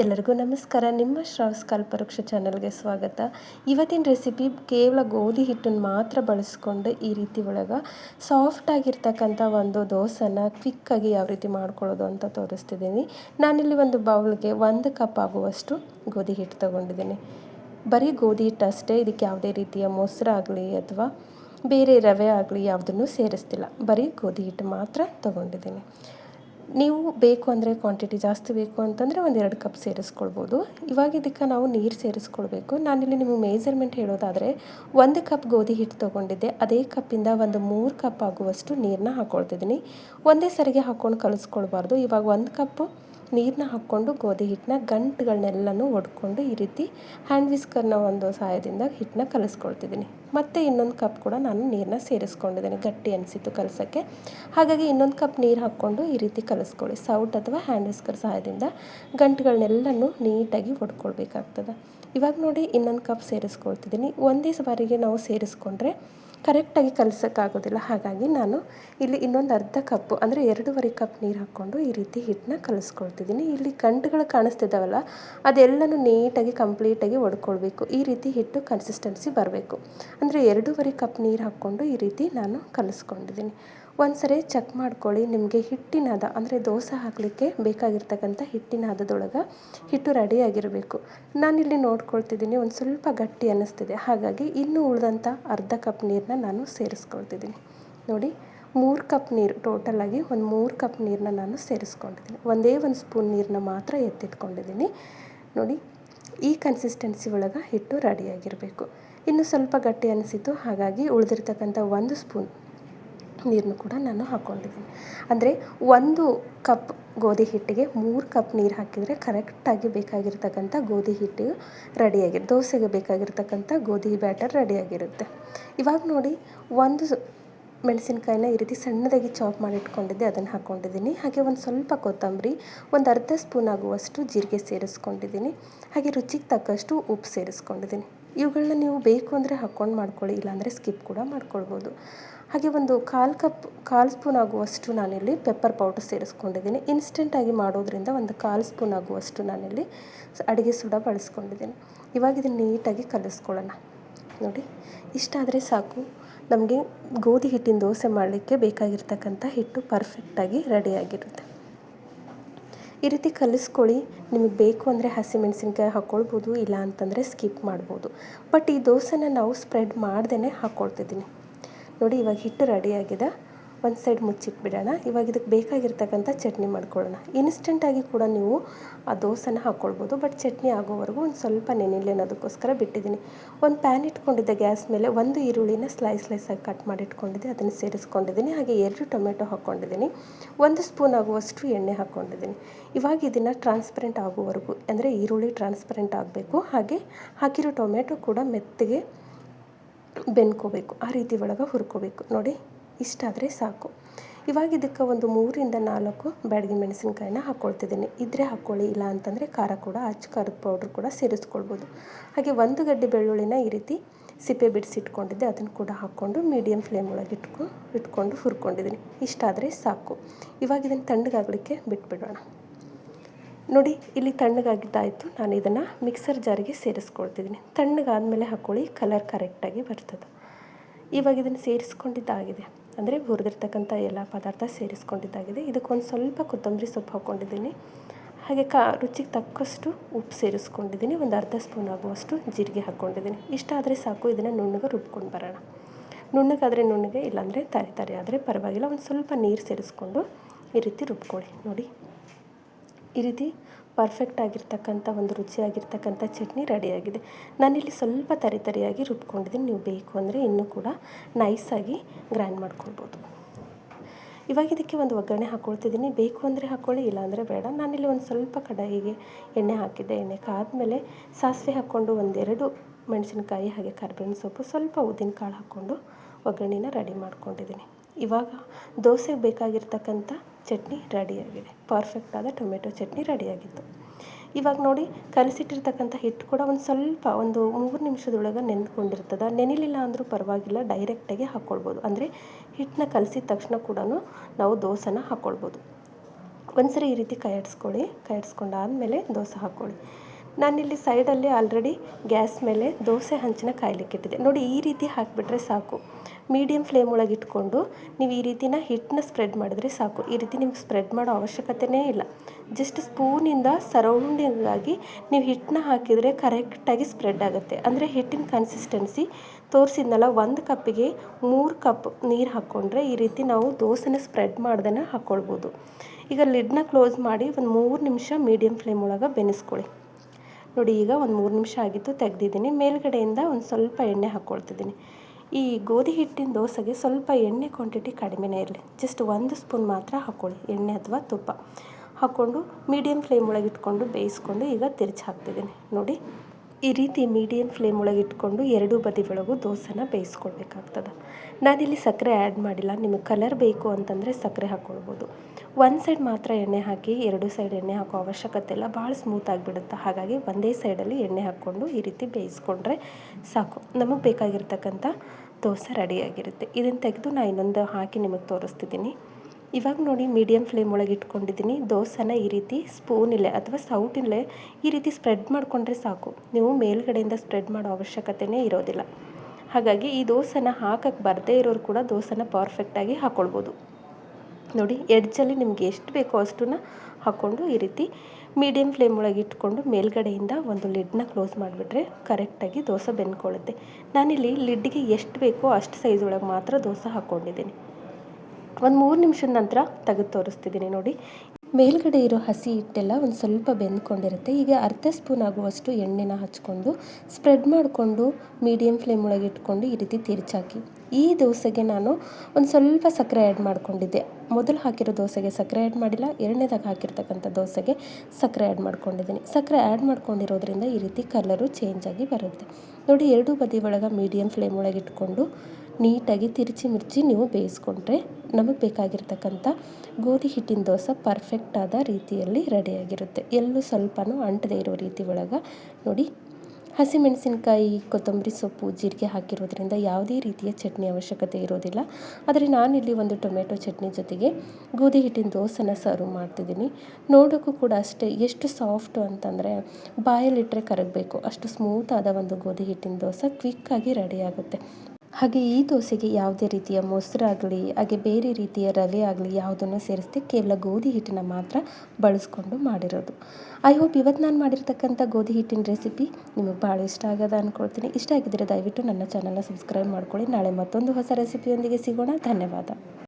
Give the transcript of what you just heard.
ಎಲ್ಲರಿಗೂ ನಮಸ್ಕಾರ. ನಿಮ್ಮ ಶ್ರಾವ್ಸ್ ಕಲ್ಪವೃಕ್ಷ ಚಾನಲ್ಗೆ ಸ್ವಾಗತ. ಇವತ್ತಿನ ರೆಸಿಪಿ ಕೇವಲ ಗೋಧಿ ಹಿಟ್ಟನ್ನು ಮಾತ್ರ ಬಳಸ್ಕೊಂಡು ಈ ರೀತಿ ಒಳಗೆ ಸಾಫ್ಟ್ ಆಗಿರ್ತಕ್ಕಂಥ ಒಂದು ದೋಸೆನ ಕ್ವಿಕ್ಕಾಗಿ ಯಾವ ರೀತಿ ಮಾಡ್ಕೊಳ್ಳೋದು ಅಂತ ತೋರಿಸ್ತಿದ್ದೀನಿ. ನಾನಿಲ್ಲಿ ಒಂದು ಬೌಲ್ಗೆ ಒಂದು ಕಪ್ ಆಗುವಷ್ಟು ಗೋಧಿ ಹಿಟ್ಟು ತೊಗೊಂಡಿದ್ದೀನಿ. ಬರೀ ಗೋಧಿ ಹಿಟ್ಟು ಅಷ್ಟೇ, ಇದಕ್ಕೆ ಯಾವುದೇ ರೀತಿಯ ಮೊಸರಾಗಲಿ ಅಥವಾ ಬೇರೆ ರವೆ ಆಗಲಿ ಯಾವುದನ್ನು ಸೇರಿಸ್ತಿಲ್ಲ. ಬರೀ ಗೋಧಿ ಹಿಟ್ಟು ಮಾತ್ರ ತೊಗೊಂಡಿದ್ದೀನಿ. ನೀವು ಬೇಕು ಅಂದರೆ ಕ್ವಾಂಟಿಟಿ ಜಾಸ್ತಿ ಬೇಕು ಅಂತಂದರೆ ಒಂದು ಎರಡು ಕಪ್ ಸೇರಿಸ್ಕೊಳ್ಬೋದು. ಇವಾಗ ಇದಕ್ಕೆ ನಾವು ನೀರು ಸೇರಿಸ್ಕೊಳ್ಬೇಕು. ನಾನಿಲ್ಲಿ ನಿಮಗೆ ಮೇಜರ್ಮೆಂಟ್ ಹೇಳೋದಾದರೆ ಒಂದು ಕಪ್ ಗೋಧಿ ಹಿಟ್ಟು ತೊಗೊಂಡಿದ್ದೆ. ಅದೇ ಕಪ್ಪಿಂದ ಒಂದು ಮೂರು ಕಪ್ ಆಗುವಷ್ಟು ನೀರನ್ನ ಹಾಕ್ಕೊಳ್ತಿದ್ದೀನಿ ಒಂದೇ ಸರಿಗೆ ಹಾಕ್ಕೊಂಡು ಕಲಿಸ್ಕೊಳ್ಬಾರ್ದು. ಇವಾಗ ಒಂದು ಕಪ್ಪು ನೀರನ್ನ ಹಾಕ್ಕೊಂಡು ಗೋಧಿ ಹಿಟ್ಟನ್ನ ಗಂಟುಗಳನ್ನೆಲ್ಲನೂ ಒಡ್ಕೊಂಡು ಈ ರೀತಿ ಹ್ಯಾಂಡ್ ವಿಸ್ಕರ್ನ ಒಂದು ಸಹಾಯದಿಂದ ಹಿಟ್ಟನ್ನ ಕಲಿಸ್ಕೊಳ್ತಿದ್ದೀನಿ. ಮತ್ತು ಇನ್ನೊಂದು ಕಪ್ ಕೂಡ ನಾನು ನೀರನ್ನ ಸೇರಿಸ್ಕೊಂಡಿದ್ದೀನಿ, ಗಟ್ಟಿ ಅನಿಸಿತ್ತು ಕಲಸೋಕ್ಕೆ. ಹಾಗಾಗಿ ಇನ್ನೊಂದು ಕಪ್ ನೀರು ಹಾಕ್ಕೊಂಡು ಈ ರೀತಿ ಕಲಿಸ್ಕೊಳ್ಳಿ. ಸೌಟ್ ಅಥವಾ ಹ್ಯಾಂಡ್ ವಿಸ್ಕರ್ ಸಹಾಯದಿಂದ ಗಂಟುಗಳನ್ನೆಲ್ಲನೂ ನೀಟಾಗಿ ಒಡ್ಕೊಳ್ಬೇಕಾಗ್ತದೆ. ಇವಾಗ ನೋಡಿ ಇನ್ನೊಂದು ಕಪ್ ಸೇರಿಸ್ಕೊಳ್ತಿದ್ದೀನಿ. ಒಂದೇ ಬಾರಿಗೆ ನಾವು ಸೇರಿಸ್ಕೊಂಡ್ರೆ ಕರೆಕ್ಟಾಗಿ ಕಲಸೋಕ್ಕಾಗೋದಿಲ್ಲ. ಹಾಗಾಗಿ ನಾನು ಇಲ್ಲಿ ಇನ್ನೊಂದು ಅರ್ಧ ಕಪ್ಪು, ಅಂದರೆ ಎರಡೂವರೆ ಕಪ್ ನೀರು ಹಾಕ್ಕೊಂಡು ಈ ರೀತಿ ಹಿಟ್ಟನ್ನ ಕಲಿಸ್ಕೊಳ್ತಿದ್ದೀನಿ. ಇಲ್ಲಿ ಗಂಟುಗಳು ಕಾಣಿಸ್ತಿದ್ದಾವಲ್ಲ ಅದೆಲ್ಲನೂ ನೀಟಾಗಿ, ಕಂಪ್ಲೀಟಾಗಿ ಒಡ್ಕೊಳ್ಬೇಕು. ಈ ರೀತಿ ಹಿಟ್ಟು ಕನ್ಸಿಸ್ಟೆನ್ಸಿ ಬರಬೇಕು. ಅಂದರೆ ಎರಡೂವರೆ ಕಪ್ ನೀರು ಹಾಕ್ಕೊಂಡು ಈ ರೀತಿ ನಾನು ಕಲಿಸ್ಕೊಂಡಿದ್ದೀನಿ. ಒಂದು ಸರಿ ಚೆಕ್ ಮಾಡ್ಕೊಳ್ಳಿ ನಿಮಗೆ ಹಿಟ್ಟಿನ ಹದ ಅಂದರೆ ದೋಸೆ ಹಾಕಲಿಕ್ಕೆ ಬೇಕಾಗಿರ್ತಕ್ಕಂಥ ಹಿಟ್ಟಿನ ಹದದೊಳಗೆ ಹಿಟ್ಟು ರೆಡಿಯಾಗಿರಬೇಕು ನಾನಿಲ್ಲಿ ನೋಡ್ಕೊಳ್ತಿದ್ದೀನಿ, ಒಂದು ಸ್ವಲ್ಪ ಗಟ್ಟಿ ಅನ್ನಿಸ್ತಿದೆ. ಹಾಗಾಗಿ ಇನ್ನೂ ಉಳಿದಂಥ ಅರ್ಧ ಕಪ್ ನೀರನ್ನ ನಾನು ಸೇರಿಸ್ಕೊಳ್ತಿದ್ದೀನಿ. ನೋಡಿ, ಮೂರು ಕಪ್ ನೀರು ಟೋಟಲಾಗಿ ಒಂದು ಮೂರು ಕಪ್ ನೀರನ್ನ ನಾನು ಸೇರಿಸ್ಕೊಂಡಿದ್ದೀನಿ. ಒಂದೇ ಒಂದು ಸ್ಪೂನ್ ನೀರನ್ನ ಮಾತ್ರ ಎತ್ತಿಟ್ಕೊಂಡಿದ್ದೀನಿ. ನೋಡಿ, ಈ ಕನ್ಸಿಸ್ಟೆನ್ಸಿ ಒಳಗೆ ಹಿಟ್ಟು ರೆಡಿಯಾಗಿರಬೇಕು ಇನ್ನು ಸ್ವಲ್ಪ ಗಟ್ಟಿ ಅನಿಸಿತು ಹಾಗಾಗಿ ಉಳಿದಿರ್ತಕ್ಕಂಥ ಒಂದು ಸ್ಪೂನ್ ನೀರನ್ನು ಕೂಡ ನಾನು ಹಾಕ್ಕೊಂಡಿದ್ದೀನಿ. ಅಂದರೆ ಒಂದು ಕಪ್ ಗೋಧಿ ಹಿಟ್ಟಿಗೆ ಮೂರು ಕಪ್ ನೀರು ಹಾಕಿದರೆ ಕರೆಕ್ಟಾಗಿ ಬೇಕಾಗಿರ್ತಕ್ಕಂಥ ಗೋಧಿ ಹಿಟ್ಟು ರೆಡಿಯಾಗಿ, ದೋಸೆಗೆ ಬೇಕಾಗಿರ್ತಕ್ಕಂಥ ಗೋಧಿ ಬ್ಯಾಟರ್ ರೆಡಿಯಾಗಿರುತ್ತೆ. ಇವಾಗ ನೋಡಿ, ಒಂದು ಮೆಣಸಿನ್ಕಾಯಿನ ಈ ರೀತಿ ಸಣ್ಣದಾಗಿ ಚಾಪ್ ಮಾಡಿಟ್ಕೊಂಡಿದ್ದೆ ಅದನ್ನು ಹಾಕ್ಕೊಂಡಿದ್ದೀನಿ. ಹಾಗೆ ಒಂದು ಸ್ವಲ್ಪ ಕೊತ್ತಂಬರಿ, ಒಂದು ಅರ್ಧ ಸ್ಪೂನ್ ಆಗುವಷ್ಟು ಜೀರಿಗೆ ಸೇರಿಸ್ಕೊಂಡಿದ್ದೀನಿ. ಹಾಗೆ ರುಚಿಗೆ ತಕ್ಕಷ್ಟು ಉಪ್ಪು ಸೇರಿಸ್ಕೊಂಡಿದ್ದೀನಿ. ಇವುಗಳನ್ನ ನೀವು ಬೇಕು ಅಂದರೆ ಹಾಕ್ಕೊಂಡು ಮಾಡ್ಕೊಳ್ಳಿ, ಇಲ್ಲಾಂದರೆ ಸ್ಕಿಪ್ ಕೂಡ ಮಾಡ್ಕೊಳ್ಬೋದು. ಹಾಗೆ ಒಂದು ಕಾಲು ಕಪ್, ಕಾಲು ಸ್ಪೂನ್ ಆಗುವಷ್ಟು ನಾನಿಲ್ಲಿ ಪೆಪ್ಪರ್ ಪೌಡರ್ ಸೇರಿಸ್ಕೊಂಡಿದ್ದೀನಿ. ಇನ್ಸ್ಟೆಂಟಾಗಿ ಮಾಡೋದ್ರಿಂದ ಒಂದು ಕಾಲು ಸ್ಪೂನ್ ಆಗುವಷ್ಟು ನಾನಿಲ್ಲಿ ಅಡುಗೆ ಸೋಡಾ ಬಳಸ್ಕೊಂಡಿದ್ದೀನಿ. ಇವಾಗ ಇದನ್ನು ನೀಟಾಗಿ ಕಲಿಸ್ಕೊಳ್ಳೋಣ. ನೋಡಿ ಇಷ್ಟಾದರೆ ಸಾಕು. ನಮಗೆ ಗೋಧಿ ಹಿಟ್ಟಿನ ದೋಸೆ ಮಾಡಲಿಕ್ಕೆ ಬೇಕಾಗಿರ್ತಕ್ಕಂಥ ಹಿಟ್ಟು ಪರ್ಫೆಕ್ಟಾಗಿ ರೆಡಿಯಾಗಿರುತ್ತೆ ಈ ರೀತಿ ಕಲಿಸ್ಕೊಳ್ಳಿ. ನಿಮಗೆ ಬೇಕು ಅಂದರೆ ಹಸಿಮೆಣಸಿನ್ಕಾಯಿ ಹಾಕ್ಕೊಳ್ಬೋದು ಇಲ್ಲ ಅಂತಂದರೆ ಸ್ಕಿಪ್ ಮಾಡ್ಬೋದು. ಬಟ್ ಈ ದೋಸೆನ ನಾವು ಸ್ಪ್ರೆಡ್ ಮಾಡ್ದೇ ಹಾಕ್ಕೊಳ್ತಿದ್ದೀನಿ ನೋಡಿ, ಇವಾಗ ಹಿಟ್ಟು ರೆಡಿಯಾಗಿದೆ ಒಂದು ಸೈಡ್ ಮುಚ್ಚಿಟ್ಬಿಡೋಣ. ಇವಾಗ ಇದಕ್ಕೆ ಬೇಕಾಗಿರ್ತಕ್ಕಂಥ ಚಟ್ನಿ ಮಾಡ್ಕೊಳ್ಳೋಣ. ಇನ್ಸ್ಟೆಂಟಾಗಿ ಕೂಡ ನೀವು ಆ ದೋಸೆನ ಹಾಕ್ಕೊಳ್ಬೋದು ಬಟ್ ಚಟ್ನಿ ಆಗೋವರೆಗೂ ಒಂದು ಸ್ವಲ್ಪ ನೆನೆಯಲ್ಲಿ ಅನ್ನೋದಕ್ಕೋಸ್ಕರ ಬಿಟ್ಟಿದ್ದೀನಿ. ಒಂದು ಪ್ಯಾನ್ ಇಟ್ಕೊಂಡಿದ್ದೆ ಗ್ಯಾಸ್ ಮೇಲೆ ಒಂದು ಈರುಳ್ಳಿನ ಸ್ಲೈಸ್ ಸ್ಲೈಸಾಗಿ ಕಟ್ ಮಾಡಿ ಇಟ್ಕೊಂಡಿದ್ದೆ ಅದನ್ನು ಸೇರಿಸ್ಕೊಂಡಿದ್ದೀನಿ. ಹಾಗೆ ಎರಡು ಟೊಮೆಟೊ ಹಾಕ್ಕೊಂಡಿದ್ದೀನಿ. ಒಂದು ಸ್ಪೂನ್ ಆಗುವಷ್ಟು ಎಣ್ಣೆ ಹಾಕ್ಕೊಂಡಿದ್ದೀನಿ. ಇವಾಗ ಇದನ್ನು ಟ್ರಾನ್ಸ್ಪರೆಂಟ್ ಆಗುವವರೆಗೂ, ಅಂದರೆ ಈರುಳ್ಳಿ ಟ್ರಾನ್ಸ್ಪರೆಂಟ್ ಆಗಬೇಕು. ಹಾಗೆ ಹಾಕಿರೋ ಟೊಮೆಟೊ ಕೂಡ ಮೆತ್ತಗೆ ಬೆನ್ಕೋಬೇಕು ಆ ರೀತಿ ಒಳಗೆ ಹುರ್ಕೋಬೇಕು. ನೋಡಿ ಇಷ್ಟಾದರೆ ಸಾಕು. ಇವಾಗ ಇದಕ್ಕೆ ಒಂದು ಮೂರಿಂದ ನಾಲ್ಕು ಬ್ಯಾಡಗಿ ಮೆಣಸಿನ್ಕಾಯಿನ ಹಾಕ್ಕೊಳ್ತಿದ್ದೀನಿ ಇದ್ರೆ ಹಾಕ್ಕೊಳ್ಳಿ ಇಲ್ಲ ಅಂತಂದರೆ ಖಾರ ಕೂಡ ಅಚ್ಚ ಖಾರದ ಪೌಡ್ರ್ ಕೂಡ ಸೇರಿಸ್ಕೊಳ್ಬೋದು. ಹಾಗೆ ಒಂದು ಗಡ್ಡೆ ಬೆಳ್ಳುಳ್ಳಿನ ಈ ರೀತಿ ಸಿಪ್ಪೆ ಬಿಡಿಸಿಟ್ಕೊಂಡಿದ್ದೆ ಅದನ್ನು ಕೂಡ ಹಾಕ್ಕೊಂಡು ಮೀಡಿಯಮ್ ಫ್ಲೇಮ್ ಒಳಗೆ ಇಟ್ಕೊ, ಇಟ್ಕೊಂಡು ಹುರ್ಕೊಂಡಿದ್ದೀನಿ. ಇಷ್ಟಾದರೆ ಸಾಕು. ಇವಾಗ ಇದನ್ನು ತಣ್ಣಗಾಗಲಿಕ್ಕೆ ಬಿಟ್ಬಿಡೋಣ. ನೋಡಿ, ಇಲ್ಲಿ ತಣ್ಣಗಾಗಿದ್ದಾಯಿತು. ನಾನು ಇದನ್ನು ಮಿಕ್ಸರ್ ಜಾರಿಗೆ ಸೇರಿಸ್ಕೊಳ್ತಿದ್ದೀನಿ. ತಣ್ಣಗಾದಮೇಲೆ ಹಾಕ್ಕೊಳ್ಳಿ ಕಲರ್ ಕರೆಕ್ಟಾಗಿ ಬರ್ತದೆ. ಇವಾಗ ಇದನ್ನು ಸೇರಿಸ್ಕೊಂಡಿದ್ದಾಗಿದೆ. ಅಂದರೆ ಹುರಿದಿರ್ತಕ್ಕಂಥ ಎಲ್ಲ ಪದಾರ್ಥ ಸೇರಿಸ್ಕೊಂಡಿದ್ದಾಗಿದೆ. ಇದಕ್ಕೊಂದು ಸ್ವಲ್ಪ ಕೊತ್ತಂಬರಿ ಸೊಪ್ಪು ಹಾಕ್ಕೊಂಡಿದ್ದೀನಿ. ಹಾಗೆ ಕಾ, ರುಚಿಗೆ ತಕ್ಕಷ್ಟು ಉಪ್ಪು ಸೇರಿಸ್ಕೊಂಡಿದ್ದೀನಿ. ಒಂದು ಅರ್ಧ ಸ್ಪೂನ್ ಆಗುವಷ್ಟು ಜೀರಿಗೆ ಹಾಕ್ಕೊಂಡಿದ್ದೀನಿ. ಇಷ್ಟ ಆದರೆ ಸಾಕು, ಇದನ್ನು ನುಣ್ಣಗೆ ರುಬ್ಕೊಂಡು ಬರೋಣ. ನುಣ್ಣಗಾದರೆ ನುಣ್ಣಗೆ, ಇಲ್ಲಾಂದರೆ ತರಿ ತರಿ ಆದರೆ ಪರವಾಗಿಲ್ಲ. ಒಂದು ಸ್ವಲ್ಪ ನೀರು ಸೇರಿಸ್ಕೊಂಡು ಈ ರೀತಿ ರುಬ್ಕೊಳ್ಳಿ. ನೋಡಿ. ಈ ರೀತಿ ಪರ್ಫೆಕ್ಟ್ ಆಗಿರ್ತಕ್ಕಂಥ ಒಂದು ರುಚಿಯಾಗಿರ್ತಕ್ಕಂಥ ಚಟ್ನಿ ರೆಡಿಯಾಗಿದೆ. ನಾನಿಲ್ಲಿ ಸ್ವಲ್ಪ ತರಿ ತರಿಯಾಗಿ ರುಬ್ಕೊಂಡಿದ್ದೀನಿ. ನೀವು ಬೇಕು ಅಂದರೆ ಇನ್ನೂ ಕೂಡ ನೈಸಾಗಿ ಗ್ರೈಂಡ್ ಮಾಡ್ಕೊಳ್ಬೋದು. ಇವಾಗ ಇದಕ್ಕೆ ಒಂದು ಒಗ್ಗರಣೆ ಹಾಕ್ಕೊಳ್ತಿದ್ದೀನಿ ಬೇಕು ಅಂದರೆ ಹಾಕ್ಕೊಳ್ಳಿ ಇಲ್ಲಾಂದರೆ ಬೇಡ. ನಾನಿಲ್ಲಿ ಒಂದು ಸ್ವಲ್ಪ ಕಡಾಯಿಗೆ ಎಣ್ಣೆ ಹಾಕಿದ್ದೆ. ಎಣ್ಣೆ ಕಾದಮೇಲೆ ಸಾಸಿವೆ ಹಾಕ್ಕೊಂಡು ಒಂದೆರಡು ಮೆಣಸಿನಕಾಯಿ ಹಾಗೆ ಕರ್ಬೇವಿನ ಸೊಪ್ಪು, ಸ್ವಲ್ಪ ಉದ್ದಿನ ಕಾಳು ಹಾಕ್ಕೊಂಡು ಒಗ್ಗರಣೆನ ರೆಡಿ ಮಾಡ್ಕೊಂಡಿದ್ದೀನಿ. ಇವಾಗ ದೋಸೆಗೆ ಬೇಕಾಗಿರ್ತಕ್ಕಂಥ ಚಟ್ನಿ ರೆಡಿಯಾಗಿದೆ. ಪರ್ಫೆಕ್ಟಾದ ಟೊಮೆಟೊ ಚಟ್ನಿ ರೆಡಿಯಾಗಿತ್ತು. ಇವಾಗ ನೋಡಿ, ಕಲಸಿಟ್ಟಿರ್ತಕ್ಕಂಥ ಹಿಟ್ಟು ಕೂಡ ಒಂದು ಸ್ವಲ್ಪ, ಒಂದು ಮೂರು ನಿಮಿಷದೊಳಗೆ ನೆಂದ್ಕೊಂಡಿರ್ತದೆ ನೆನಿಲಿಲ್ಲ ಅಂದರೂ ಪರವಾಗಿಲ್ಲ ಡೈರೆಕ್ಟಾಗಿ ಹಾಕ್ಕೊಳ್ಬೋದು ಅಂದರೆ ಹಿಟ್ಟನ್ನ ಕಲಸಿದ ತಕ್ಷಣ ಕೂಡ ನಾವು ದೋಸೆನ ಹಾಕ್ಕೊಳ್ಬೋದು ಒಂದ್ಸರಿ ಈ ರೀತಿ ಕೈಯಾಡಿಸ್ಕೊಳ್ಳಿ ಆಡಿಸ್ಕೊಳ್ಳಿ ಆಡಿಸ್ಕೊಂಡಾದ್ಮೇಲೆ ದೋಸೆ ಹಾಕ್ಕೊಳ್ಳಿ ನಾನಿಲ್ಲಿ ಸೈಡಲ್ಲಿ ಆಲ್ರೆಡಿ ಗ್ಯಾಸ್ ಮೇಲೆ ದೋಸೆ ಹಂಚಿನ ಕಾಯಲಿಕ್ಕಿಟ್ಟಿದೆ ನೋಡಿ, ಈ ರೀತಿ ಹಾಕಿಬಿಟ್ರೆ ಸಾಕು. ಮೀಡಿಯಮ್ ಫ್ಲೇಮ್ ಒಳಗೆ ಇಟ್ಕೊಂಡು ನೀವು ಈ ರೀತಿನ ಹಿಟ್ಟನ್ನ ಸ್ಪ್ರೆಡ್ ಮಾಡಿದ್ರೆ ಸಾಕು. ಈ ರೀತಿ ನಿಮ್ಗೆ ಸ್ಪ್ರೆಡ್ ಮಾಡೋ ಅವಶ್ಯಕತೆಯೇ ಇಲ್ಲ. ಜಸ್ಟ್ ಸ್ಪೂನಿಂದ ಸರೌಂಡಿಂಗಾಗಿ ನೀವು ಹಿಟ್ಟನ್ನ ಹಾಕಿದರೆ ಕರೆಕ್ಟಾಗಿ ಸ್ಪ್ರೆಡ್ ಆಗುತ್ತೆ. ಅಂದರೆ ಹಿಟ್ಟಿನ ಕನ್ಸಿಸ್ಟೆನ್ಸಿ ತೋರಿಸಿದ್ನಲ್ಲ, ಒಂದು ಕಪ್ಪಿಗೆ ಮೂರು ಕಪ್ ನೀರು ಹಾಕ್ಕೊಂಡ್ರೆ ಈ ರೀತಿ ನಾವು ದೋಸೆನ ಸ್ಪ್ರೆಡ್ ಮಾಡ್ದೇ ಹಾಕ್ಕೊಳ್ಬೋದು ಈಗ ಲಿಡ್ನ ಕ್ಲೋಸ್ ಮಾಡಿ ಒಂದು ಮೂರು ನಿಮಿಷ ಮೀಡಿಯಮ್ ಫ್ಲೇಮ್ ಒಳಗೆ ಬೆನೆಸ್ಕೊಳ್ಳಿ. ನೋಡಿ, ಈಗ ಒಂದು ಮೂರು ನಿಮಿಷ ಆಗಿತ್ತು ತೆಗೆದಿದ್ದೀನಿ. ಮೇಲ್ಗಡೆಯಿಂದ ಒಂದು ಸ್ವಲ್ಪ ಎಣ್ಣೆ ಹಾಕ್ಕೊಳ್ತಿದ್ದೀನಿ ಈ ಗೋಧಿ ಹಿಟ್ಟಿನ ದೋಸೆಗೆ ಸ್ವಲ್ಪ ಎಣ್ಣೆ ಕ್ವಾಂಟಿಟಿ ಕಡಿಮೆನೇ ಇರಲಿ. ಜಸ್ಟ್ ಒಂದು ಸ್ಪೂನ್ ಮಾತ್ರ ಹಾಕ್ಕೊಳ್ಳಿ ಎಣ್ಣೆ ಅಥವಾ ತುಪ್ಪ ಹಾಕ್ಕೊಂಡು ಮೀಡಿಯಮ್ ಫ್ಲೇಮ್ ಒಳಗೆ ಇಟ್ಕೊಂಡು ಬೇಯಿಸ್ಕೊಂಡು ಈಗ ತಿರುಚಿ ಹಾಕ್ತಿದ್ದೀನಿ. ನೋಡಿ ಈ ರೀತಿ ಮೀಡಿಯಮ್ ಫ್ಲೇಮ್ ಒಳಗೆ ಇಟ್ಕೊಂಡು ಎರಡೂ ಬದಿ ಒಳಗೂ ದೋಸೆನ ಬೇಯಿಸ್ಕೊಳ್ಬೇಕಾಗ್ತದೆ. ನಾನಿಲ್ಲಿ ಸಕ್ಕರೆ ಆ್ಯಡ್ ಮಾಡಿಲ್ಲ. ನಿಮಗೆ ಕಲರ್ ಬೇಕು ಅಂತಂದರೆ ಸಕ್ಕರೆ ಹಾಕ್ಕೊಳ್ಬೋದು. ಒಂದು ಸೈಡ್ ಮಾತ್ರ ಎಣ್ಣೆ ಹಾಕಿ, ಎರಡು ಸೈಡ್ ಎಣ್ಣೆ ಹಾಕೋ ಅವಶ್ಯಕತೆ ಇಲ್ಲ. ಭಾಳ ಸ್ಮೂತ್ ಆಗಿಬಿಡುತ್ತೆ. ಹಾಗಾಗಿ ಒಂದೇ ಸೈಡಲ್ಲಿ ಎಣ್ಣೆ ಹಾಕ್ಕೊಂಡು ಈ ರೀತಿ ಬೇಯಿಸ್ಕೊಂಡ್ರೆ ಸಾಕು. ನಮಗೆ ಬೇಕಾಗಿರ್ತಕ್ಕಂಥ ದೋಸೆ ರೆಡಿಯಾಗಿರುತ್ತೆ ಇದನ್ನು ತೆಗೆದು ನಾನು ಇನ್ನೊಂದು ಹಾಕಿ ನಿಮಗೆ ತೋರಿಸ್ತಿದ್ದೀನಿ. ಇವಾಗ ನೋಡಿ ಮೀಡಿಯಮ್ ಫ್ಲೇಮ್ ಒಳಗೆ ಇಟ್ಕೊಂಡಿದ್ದೀನಿ. ದೋಸೆನ ಈ ರೀತಿ ಸ್ಪೂನಿಲ್ಲೇ ಅಥವಾ ಸೌಟಿನಲ್ಲೇ ಈ ರೀತಿ ಸ್ಪ್ರೆಡ್ ಮಾಡಿಕೊಂಡ್ರೆ ಸಾಕು. ನೀವು ಮೇಲ್ಗಡೆಯಿಂದ ಸ್ಪ್ರೆಡ್ ಮಾಡೋ ಅವಶ್ಯಕತೆಯೇ ಇರೋದಿಲ್ಲ. ಹಾಗಾಗಿ ಈ ದೋಸೆನ ಹಾಕಕ್ಕೆ ಬರದೇ ಇರೋರು ಕೂಡ ದೋಸೆನ ಪರ್ಫೆಕ್ಟಾಗಿ ಹಾಕ್ಕೊಳ್ಬೋದು ನೋಡಿ ಎಡ್ಜಲ್ಲಿ ನಿಮಗೆ ಎಷ್ಟು ಬೇಕೋ ಅಷ್ಟನ್ನ ಹಾಕ್ಕೊಂಡು ಈ ರೀತಿ ಮೀಡಿಯಮ್ ಫ್ಲೇಮ್ ಒಳಗೆ ಇಟ್ಕೊಂಡು ಮೇಲ್ಗಡೆಯಿಂದ ಒಂದು ಲಿಡ್ನ ಕ್ಲೋಸ್ ಮಾಡಿಬಿಟ್ರೆ ಕರೆಕ್ಟಾಗಿ ದೋಸೆ ಬೆಂದ್ಕೊಳ್ಳುತ್ತೆ. ನಾನಿಲ್ಲಿ ಲಿಡ್ಗೆ ಎಷ್ಟು ಬೇಕೋ ಅಷ್ಟು ಸೈಜ್ ಒಳಗೆ ಮಾತ್ರ ದೋಸೆ ಹಾಕ್ಕೊಂಡಿದ್ದೀನಿ ಒಂದು ಮೂರು ನಿಮಿಷದ ನಂತರ ತೆಗೆದು ತೋರಿಸ್ತಿದ್ದೀನಿ ನೋಡಿ. ಮೇಲ್ಗಡೆ ಇರೋ ಹಸಿ ಹಿಟ್ಟೆಲ್ಲ ಒಂದು ಸ್ವಲ್ಪ ಬೆಂದ್ಕೊಂಡಿರುತ್ತೆ. ಈಗ ಅರ್ಧ ಸ್ಪೂನ್ ಆಗುವಷ್ಟು ಎಣ್ಣೆನ ಹಚ್ಕೊಂಡು ಸ್ಪ್ರೆಡ್ ಮಾಡಿಕೊಂಡು ಮೀಡಿಯಮ್ ಫ್ಲೇಮ್ ಒಳಗೆ ಇಟ್ಕೊಂಡು ಈ ರೀತಿ ತಿರ್ಚಾಕಿ. ಈ ದೋಸೆಗೆ ನಾನು ಒಂದು ಸ್ವಲ್ಪ ಸಕ್ಕರೆ ಆ್ಯಡ್ ಮಾಡ್ಕೊಂಡಿದ್ದೆ. ಮೊದಲು ಹಾಕಿರೋ ದೋಸೆಗೆ ಸಕ್ಕರೆ ಆ್ಯಡ್ ಮಾಡಿಲ್ಲ, ಎರಡನೇದಾಗಿ ಹಾಕಿರ್ತಕ್ಕಂಥ ದೋಸೆಗೆ ಸಕ್ಕರೆ ಆ್ಯಡ್ ಮಾಡ್ಕೊಂಡಿದ್ದೀನಿ. ಸಕ್ಕರೆ ಆ್ಯಡ್ ಮಾಡ್ಕೊಂಡಿರೋದ್ರಿಂದ ಈ ರೀತಿ ಕಲರು ಚೇಂಜ್ ಆಗಿ ಬರುತ್ತೆ. ನೋಡಿ, ಎರಡೂ ಬದಿ ಒಳಗೆ ಮೀಡಿಯಮ್ ಫ್ಲೇಮ್ ಒಳಗೆ ಇಟ್ಕೊಂಡು ನೀಟಾಗಿ ತಿರುಚಿ ಮಿರ್ಚಿ ನೀವು ಬೇಯಿಸ್ಕೊಂಡ್ರೆ ನಮಗೆ ಬೇಕಾಗಿರ್ತಕ್ಕಂಥ ಗೋಧಿ ಹಿಟ್ಟಿನ ದೋಸೆ ಪರ್ಫೆಕ್ಟ್ ಆದ ರೀತಿಯಲ್ಲಿ ರೆಡಿಯಾಗಿರುತ್ತೆ ಎಲ್ಲೂ ಸ್ವಲ್ಪನೂ ಅಂಟದೇ ಇರೋ ರೀತಿ ಒಳಗೆ ನೋಡಿ, ಹಸಿಮೆಣಸಿನ್ಕಾಯಿ, ಕೊತ್ತಂಬರಿ ಸೊಪ್ಪು, ಜೀರಿಗೆ ಹಾಕಿರೋದ್ರಿಂದ ಯಾವುದೇ ರೀತಿಯ ಚಟ್ನಿ ಅವಶ್ಯಕತೆ ಇರೋದಿಲ್ಲ. ಆದರೆ ನಾನಿಲ್ಲಿ ಒಂದು ಟೊಮೆಟೊ ಚಟ್ನಿ ಜೊತೆಗೆ ಗೋಧಿ ಹಿಟ್ಟಿನ ದೋಸೆನ ಸರ್ವ್ ಮಾಡ್ತಿದ್ದೀನಿ. ನೋಡೋಕ್ಕೂ ಕೂಡ ಅಷ್ಟೇ ಎಷ್ಟು ಸಾಫ್ಟು ಅಂತಂದರೆ ಬಾಯಲ್ಲಿಟ್ಟರೆ ಕರಗಬೇಕು. ಅಷ್ಟು ಸ್ಮೂತ್ ಆದ ಒಂದು ಗೋಧಿ ಹಿಟ್ಟಿನ ದೋಸೆ ಕ್ವಿಕ್ಕಾಗಿ ರೆಡಿ ಆಗುತ್ತೆ. ಹಾಗೆ ಈ ದೋಸೆಗೆ ಯಾವುದೇ ರೀತಿಯ ಮೊಸರಾಗಲಿ ಹಾಗೆ ಬೇರೆ ರೀತಿಯ ರವೆ ಆಗಲಿ ಯಾವುದನ್ನು ಸೇರಿಸದೆ ಕೇವಲ ಗೋಧಿ ಹಿಟ್ಟನ್ನು ಮಾತ್ರ ಬಳಸ್ಕೊಂಡು ಮಾಡಿರೋದು. ಐ ಹೋಪ್ ಇವತ್ತು ನಾನು ಮಾಡಿರ್ತಕ್ಕಂಥ ಗೋಧಿ ಹಿಟ್ಟಿನ ರೆಸಿಪಿ ನಿಮಗೆ ಭಾಳ ಇಷ್ಟ ಆಗದ ಅಂದ್ಕೊಳ್ತೀನಿ ಇಷ್ಟ ಆಗಿದ್ದರೆ ದಯವಿಟ್ಟು ನನ್ನ ಚಾನಲ್ನ ಸಬ್ಸ್ಕ್ರೈಬ್ ಮಾಡ್ಕೊಳ್ಳಿ. ನಾಳೆ ಮತ್ತೊಂದು ಹೊಸ ರೆಸಿಪಿಯೊಂದಿಗೆ ಸಿಗೋಣ. ಧನ್ಯವಾದ.